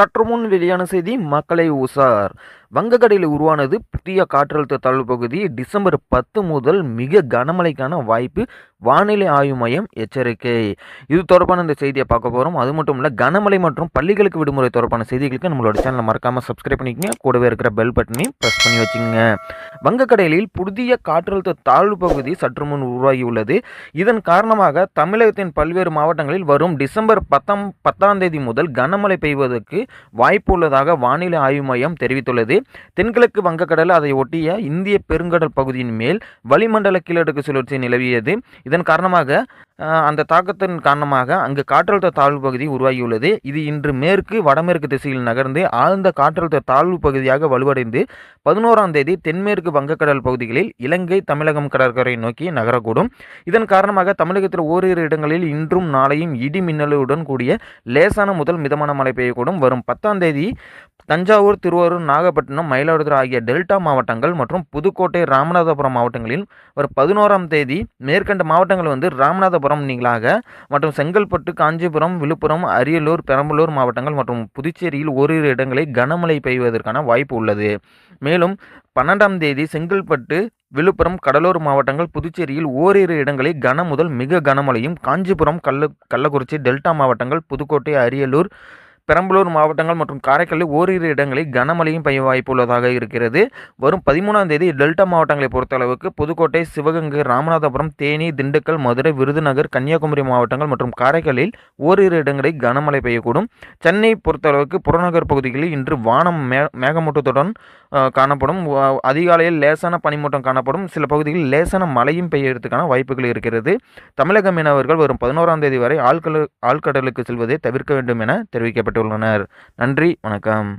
சற்று முன் வெளியான செய்தி மக்களை உசார். வங்கக்கடையில் உருவானது புதிய காற்றழுத்த தாழ்வு பகுதி டிசம்பர் பத்து முதல் மிக கனமழைக்கான வாய்ப்பு வானிலை ஆய்வு மையம் எச்சரிக்கை. இது தொடர்பான இந்த செய்தியை பார்க்க போகிறோம் அது மட்டும் இல்லை கனமழை மற்றும் பள்ளிகளுக்கு விடுமுறை தொடர்பான செய்திகளுக்கு நம்மளோட சேனலை மறக்காமல் சப்ஸ்கிரைப் பண்ணிக்கங்க. கூடவே இருக்கிற பெல் பட்டனையும் ப்ரெஸ் பண்ணி வச்சுங்க வங்கக்கடலில் புதிய காற்றழுத்த தாழ்வு பகுதி சற்று முன் உருவாகியுள்ளது. இதன் காரணமாக தமிழகத்தின் பல்வேறு மாவட்டங்களில் வரும் டிசம்பர் பத்தாம் பத்தாம் தேதி முதல் கனமழை பெய்வதற்கு வாய்ப்பு உள்ளதாக வானிலை ஆய்வு மையம் தெரிவித்துள்ளது. தென்கிழக்கு வங்கக்கடல் அதை ஒட்டிய இந்திய பெருங்கடல் பகுதியின் மேல் வளிமண்டல கீழடுக்கு சுழற்சி நிலவியது. இதன் காரணமாக அந்த தாக்கத்தின் காரணமாக அங்கு காற்றழுத்த தாழ்வு பகுதி உருவாகியுள்ளது. இது இன்று மேற்கு வடமேற்கு திசையில் நகர்ந்து ஆழ்ந்த காற்றழுத்த தாழ்வு பகுதியாக வலுவடைந்து பதினோராம் தேதி தென்மேற்கு வங்கக்கடல் பகுதிகளில் இலங்கை தமிழகம் கடற்கரை நோக்கி நகரக்கூடும். இதன் காரணமாக தமிழகத்தில் ஓரிரு இடங்களில் இன்றும் நாளையும் இடி மின்னலுடன் கூடிய லேசான முதல் மிதமான மழை பெய்யக்கூடும். வரும் பத்தாம் தேதி தஞ்சாவூர் திருவாரூர் நாகப்பட்டினம் மயிலாடுதுறை ஆகிய டெல்டா மாவட்டங்கள் மற்றும் புதுக்கோட்டை ராமநாதபுரம் மாவட்டங்களில் வரும் பதினோராம் தேதி மேற்கண்ட மாவட்டங்கள் வந்து ராமநாதபுரம் நீங்களாக மற்றும் செங்கல்பட்டு காஞ்சிபுரம் விழுப்புரம் அரியலூர் பெரம்பலூர் மாவட்டங்கள் மற்றும் புதுச்சேரியில் ஓரிரு இடங்களில் கனமழை பெய்வதற்கான வாய்ப்பு உள்ளது. மேலும் பன்னெண்டாம் தேதி செங்கல்பட்டு விழுப்புரம் கடலூர் மாவட்டங்கள் புதுச்சேரியில் ஓரிரு இடங்களில் கன முதல் மிக கனமழையும் காஞ்சிபுரம் கள்ள கள்ளக்குறிச்சி டெல்டா மாவட்டங்கள் புதுக்கோட்டை அரியலூர் பெரம்பலூர் மாவட்டங்கள் மற்றும் காரைக்காலில் ஓரிரு இடங்களில் கனமழையும் பெய்ய வாய்ப்பு உள்ளதாக இருக்கிறது. வரும் பதிமூணாம் தேதி டெல்டா மாவட்டங்களை பொறுத்தளவுக்கு புதுக்கோட்டை சிவகங்கை ராமநாதபுரம் தேனி திண்டுக்கல் மதுரை விருதுநகர் கன்னியாகுமரி மாவட்டங்கள் மற்றும் காரைக்காலில் ஓரிரு இடங்களில் கனமழை பெய்யக்கூடும். சென்னை பொறுத்தளவுக்கு புறநகர் பகுதிகளில் இன்று வானம் மே மேகமூட்டத்துடன் காணப்படும். அதிகாலையில் லேசான பனிமூட்டம் காணப்படும். சில பகுதிகளில் லேசான மழையும் பெய்யறதுக்கான வாய்ப்புகள் இருக்கிறது. தமிழக மீனவர்கள் வரும் பதினோராம் தேதி வரை ஆழ்கடல் ஆழ்கடலுக்கு செல்வதை தவிர்க்க வேண்டும் என உள்ளனர் நன்றி வணக்கம்.